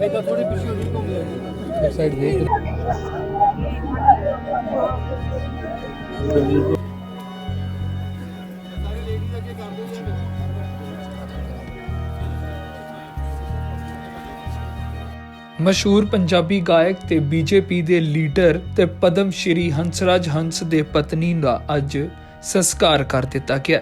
ਇਦਾਂ ਥੋੜੀ ਪਿੱਛੇ ਹੋ ਜੀ ਘੁੰਮ ਇੱਕ ਸਾਈਡ ਦੇ ਸਾਰੇ ਲੇਡੀਜ਼ ਅੱਗੇ ਕਰ ਦਿਓ ਮਸ਼ਹੂਰ ਪੰਜਾਬੀ ਗਾਇਕ ਤੇ ਬੀਜੇਪੀ ਦੇ ਲੀਡਰ ਤੇ ਪਦਮ ਸ਼੍ਰੀ ਹੰਸਰਾਜ ਹੰਸ ਦੇ ਪਤਨੀ ਦਾ ਅੱਜ ਸੰਸਕਾਰ ਕਰ ਦਿੱਤਾ ਗਿਆ।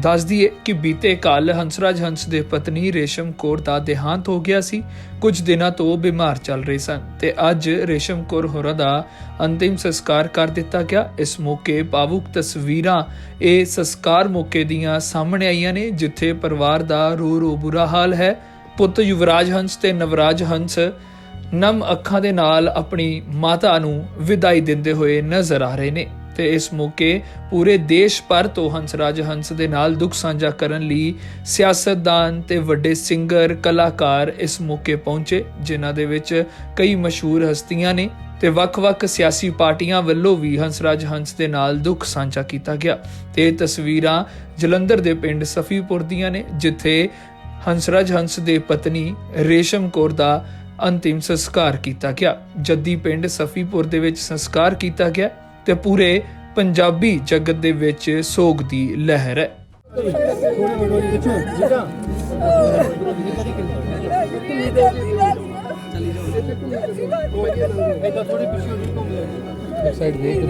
ਦੱਸ ਦਈਏ ਕਿ ਬੀਤੇ ਕੱਲ ਹੰਸਰਾਜ ਹੰਸ ਦੇ ਪਤਨੀ ਰੇਸ਼ਮ ਕੌਰ ਦਾ ਦੇਹਾਂਤ ਹੋ ਗਿਆ ਸੀ। ਕੁਝ ਦਿਨਾਂ ਤੋਂ ਉਹ ਬਿਮਾਰ ਚੱਲ ਰਹੇ ਸਨ ਤੇ ਅੱਜ ਰੇਸ਼ਮ ਕੌਰ ਹੋਰਾਂ ਦਾ ਅੰਤਿਮ ਸੰਸਕਾਰ ਕਰ ਦਿੱਤਾ ਗਿਆ। ਇਸ ਮੌਕੇ ਭਾਵੁਕ ਤਸਵੀਰਾਂ ਇਹ ਸੰਸਕਾਰ ਮੌਕੇ ਦੀਆਂ ਸਾਹਮਣੇ ਆਈਆਂ ਨੇ, ਜਿੱਥੇ ਪਰਿਵਾਰ ਦਾ ਰੋ ਰੋ ਬੁਰਾ ਹਾਲ ਹੈ। ਪੁੱਤ ਯੁਵਰਾਜ ਹੰਸ ਤੇ ਨਵਰਾਜ ਹੰਸ ਨਮ ਅੱਖਾਂ ਦੇ ਨਾਲ ਆਪਣੀ ਮਾਤਾ ਨੂੰ ਵਿਦਾਈ ਦਿੰਦੇ ਹੋਏ ਨਜ਼ਰ ਆ ਰਹੇ ਨੇ ਤੇ ਇਸ ਮੌਕੇ ਪੂਰੇ ਦੇਸ਼ ਭਰ ਤੋਂ ਹੰਸਰਾਜ ਹੰਸ ਦੇ ਨਾਲ ਦੁੱਖ ਸਾਂਝਾ ਕਰਨ ਲਈ ਸਿਆਸਤਦਾਨ ਤੇ ਵੱਡੇ ਸਿੰਗਰ, ਕਲਾਕਾਰ ਇਸ ਮੌਕੇ ਪਹੁੰਚੇ, ਜਿਨ੍ਹਾਂ ਦੇ ਵਿੱਚ ਕਈ ਮਸ਼ਹੂਰ ਹਸਤੀਆਂ ਨੇ ਤੇ ਵੱਖ-ਵੱਖ ਸਿਆਸੀ ਪਾਰਟੀਆਂ ਵੱਲੋਂ ਵੀ ਹੰਸਰਾਜ ਹੰਸ ਦੇ ਨਾਲ ਦੁੱਖ ਸਾਂਝਾ ਕੀਤਾ ਗਿਆ। ਤੇ ਇਹ ਤਸਵੀਰਾਂ ਜਲੰਧਰ ਦੇ ਪਿੰਡ ਸਫੀਪੁਰ ਦੀਆਂ ਨੇ, ਜਿੱਥੇ ਹੰਸਰਾਜ ਹੰਸ ਦੇ ਪਤਨੀ ਰੇਸ਼ਮ ਕੌਰ ਦਾ ਅੰਤਿਮ ਸੰਸਕਾਰ ਕੀਤਾ ਗਿਆ। ਜੱਦੀ ਪਿੰਡ ਸਫੀਪੁਰ ਦੇ ਵਿੱਚ ਸੰਸਕਾਰ ਕੀਤਾ ਗਿਆ ਤੇ ਪੂਰੇ ਪੰਜਾਬੀ ਜਗਤ ਦੇ ਵਿੱਚ ਸੋਗ ਦੀ ਲਹਿਰ ਹੈ। ਸਾਈਡ ਦੇ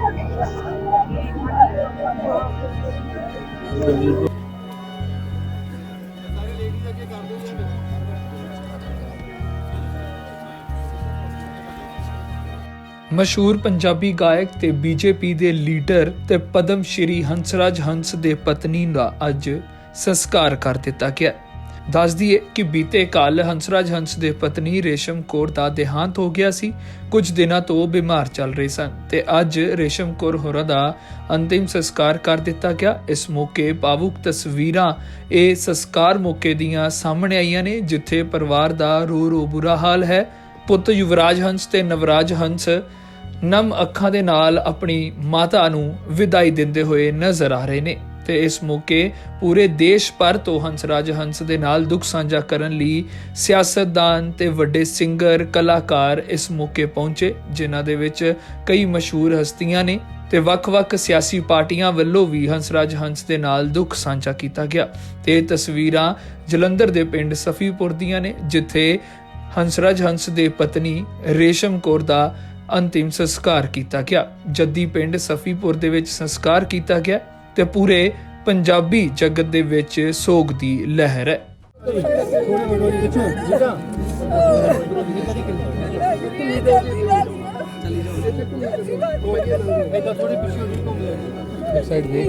ਮਸ਼ਹੂਰ ਪੰਜਾਬੀ ਗਾਇਕ ਤੇ ਬੀਜੇਪੀ ਦੇ ਲੀਡਰ ਤੇ ਪਦਮ ਸ਼੍ਰੀ ਹੰਸਰਾਜ ਹੰਸ ਦੇ ਪਤਨੀ ਦਾ ਅੱਜ ਸੰਸਕਾਰ ਕਰ ਦਿੱਤਾ ਗਿਆ। ਦੱਸ ਦਈਏ ਕਿ ਬੀਤੇ ਕੱਲ ਹੰਸਰਾਜ ਹੰਸ ਦੇ ਪਤਨੀ ਰੇਸ਼ਮ ਕੌਰ ਦਾ ਦੇਹਾਂਤ ਹੋ ਗਿਆ ਸੀ। ਕੁਝ ਦਿਨਾਂ ਤੋਂ ਬਿਮਾਰ ਚੱਲ ਰਹੇ ਸਨ ਤੇ ਅੱਜ ਰੇਸ਼ਮ ਕੌਰ ਹੋਰਾਂ ਦਾ ਅੰਤਿਮ ਸੰਸਕਾਰ ਕਰ ਦਿੱਤਾ ਗਿਆ। ਇਸ ਮੌਕੇ ਭਾਵੁਕ ਤਸਵੀਰਾਂ ਇਹ ਸੰਸਕਾਰ ਮੌਕੇ ਦੀਆਂ ਸਾਹਮਣੇ ਆਈਆਂ ਨੇ, ਜਿੱਥੇ ਪਰਿਵਾਰ ਦਾ ਰੋ ਰੋ ਬੁਰਾ ਹਾਲ ਹੈ। ਪੁੱਤ ਯੁਵਰਾਜ ਹੰਸ ਤੇ ਨਵਰਾਜ ਹੰਸ ਨਮ ਅੱਖਾਂ ਦੇ ਨਾਲ ਆਪਣੀ ਮਾਤਾ ਨੂੰ ਵਿਦਾਈ ਦਿੰਦੇ ਹੋਏ ਨਜ਼ਰ ਆ ਰਹੇ ਨੇ ਤੇ ਇਸ ਮੌਕੇ ਪੂਰੇ ਦੇਸ਼ ਭਰ ਤੋਂ ਹੰਸਰਾਜ ਹੰਸ ਦੇ ਨਾਲ ਦੁੱਖ ਸਾਂਝਾ ਕਰਨ ਲਈ ਸਿਆਸਤਦਾਨ ਤੇ ਵੱਡੇ ਸਿੰਗਰ, ਕਲਾਕਾਰ ਇਸ ਮੌਕੇ ਪਹੁੰਚੇ, ਜਿਨ੍ਹਾਂ ਦੇ ਵਿੱਚ ਕਈ ਮਸ਼ਹੂਰ ਹਸਤੀਆਂ ਨੇ ਤੇ ਵੱਖ-ਵੱਖ ਸਿਆਸੀ ਪਾਰਟੀਆਂ ਵੱਲੋਂ ਵੀ ਹੰਸਰਾਜ ਹੰਸ ਦੇ ਨਾਲ ਦੁੱਖ ਸਾਂਝਾ ਕੀਤਾ ਗਿਆ। ਤੇ ਇਹ ਤਸਵੀਰਾਂ ਜਲੰਧਰ ਦੇ ਪਿੰਡ ਸਫੀਪੁਰ ਦੀਆਂ ਨੇ, ਜਿੱਥੇ ਹੰਸਰਾਜ ਹੰਸ ਦੇ ਪਤਨੀ ਰੇਸ਼ਮ ਕੌਰ ਦਾ ਅੰਤਿਮ ਸੰਸਕਾਰ ਕੀਤਾ ਗਿਆ। ਜੱਦੀ ਪਿੰਡ ਸਫੀਪੁਰ ਦੇ ਵਿੱਚ ਸੰਸਕਾਰ ਕੀਤਾ ਗਿਆ ਤੇ ਪੂਰੇ ਪੰਜਾਬੀ ਜਗਤ ਦੇ ਵਿੱਚ ਸੋਗ ਦੀ ਲਹਿਰ ਹੈ। ਸਾਈਡ ਦੇ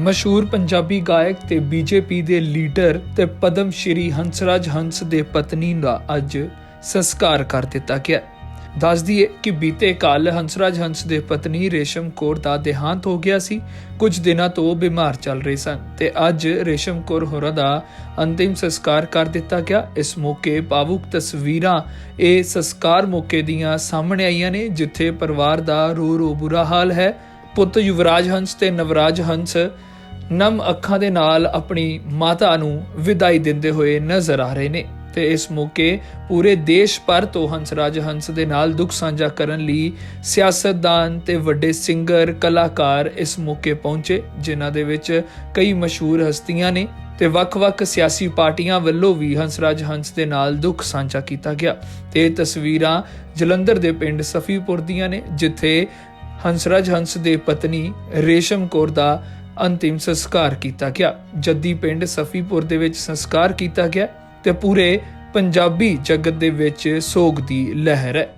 ਮਸ਼ਹੂਰ ਪੰਜਾਬੀ ਗਾਇਕ ਤੇ ਬੀਜੇਪੀ ਦੇ ਲੀਡਰ ਤੇ ਪਦਮ ਸ਼੍ਰੀ ਹੰਸਰਾਜ ਹੰਸ ਦੇ ਪਤਨੀ ਦਾ ਅੱਜ ਸੰਸਕਾਰ ਕਰ ਦਿੱਤਾ ਗਿਆ। ਦੱਸ ਦਈਏ ਕਿ ਬੀਤੇ ਕੱਲ ਹੰਸਰਾਜ ਹੰਸ ਦੇ ਪਤਨੀ ਰੇਸ਼ਮ ਕੌਰ ਦਾ ਦੇਹਾਂਤ ਹੋ ਗਿਆ ਸੀ। ਕੁਝ ਦਿਨਾਂ ਤੋਂ ਬਿਮਾਰ ਚੱਲ ਰਹੇ ਸਨ ਤੇ ਅੱਜ ਰੇਸ਼ਮ ਕੌਰ ਹੋਰਾਂ ਦਾ ਅੰਤਿਮ ਸੰਸਕਾਰ ਕਰ ਦਿੱਤਾ ਗਿਆ। ਇਸ ਮੌਕੇ ਭਾਵੁਕ ਤਸਵੀਰਾਂ ਇਹ ਸੰਸਕਾਰ ਮੌਕੇ ਦੀਆਂ ਸਾਹਮਣੇ ਆਈਆਂ ਨੇ, ਜਿੱਥੇ ਪਰਿਵਾਰ ਦਾ ਰੋ ਰੋ ਬੁਰਾ ਹਾਲ ਹੈ। ਪੁੱਤ ਯੁਵਰਾਜ ਹੰਸ ਤੇ ਨਵਰਾਜ ਹੰਸ ਨਮ ਅੱਖਾਂ ਦੇ ਨਾਲ ਆਪਣੀ ਮਾਤਾ ਨੂੰ ਵਿਦਾਈ ਦਿੰਦੇ ਹੋਏ ਨਜ਼ਰ ਆ ਰਹੇ ਨੇ ਤੇ ਇਸ ਮੌਕੇ ਪੂਰੇ ਦੇਸ਼ ਭਰ ਤੋਂ ਹੰਸਰਾਜ ਹੰਸ ਦੇ ਨਾਲ ਦੁੱਖ ਸਾਂਝਾ ਕਰਨ ਲਈ ਸਿਆਸਤਦਾਨ ਤੇ ਵੱਡੇ ਸਿੰਗਰ, ਕਲਾਕਾਰ ਇਸ ਮੌਕੇ ਪਹੁੰਚੇ, ਜਿਨ੍ਹਾਂ ਦੇ ਵਿੱਚ ਕਈ ਮਸ਼ਹੂਰ ਹਸਤੀਆਂ ਨੇ ਤੇ ਵੱਖ-ਵੱਖ ਸਿਆਸੀ ਪਾਰਟੀਆਂ ਵੱਲੋਂ ਵੀ ਹੰਸਰਾਜ ਹੰਸ ਦੇ ਨਾਲ ਦੁੱਖ ਸਾਂਝਾ ਕੀਤਾ ਗਿਆ। ਤੇ ਇਹ ਤਸਵੀਰਾਂ ਜਲੰਧਰ ਦੇ ਪਿੰਡ ਸਫੀਪੁਰ ਦੀਆਂ ਨੇ, ਜਿੱਥੇ ਹੰਸਰਾਜ ਹੰਸ ਦੇ ਪਤਨੀ ਰੇਸ਼ਮ ਕੌਰ ਦਾ ਅੰਤਿਮ ਸੰਸਕਾਰ ਕੀਤਾ ਗਿਆ। ਜੱਦੀ ਪਿੰਡ ਸਫੀਪੁਰ ਦੇ ਵਿੱਚ ਸੰਸਕਾਰ ਕੀਤਾ ਗਿਆ ਤੇ ਪੂਰੇ ਪੰਜਾਬੀ ਜਗਤ ਦੇ ਵਿੱਚ ਸੋਗ ਦੀ ਲਹਿਰ ਹੈ।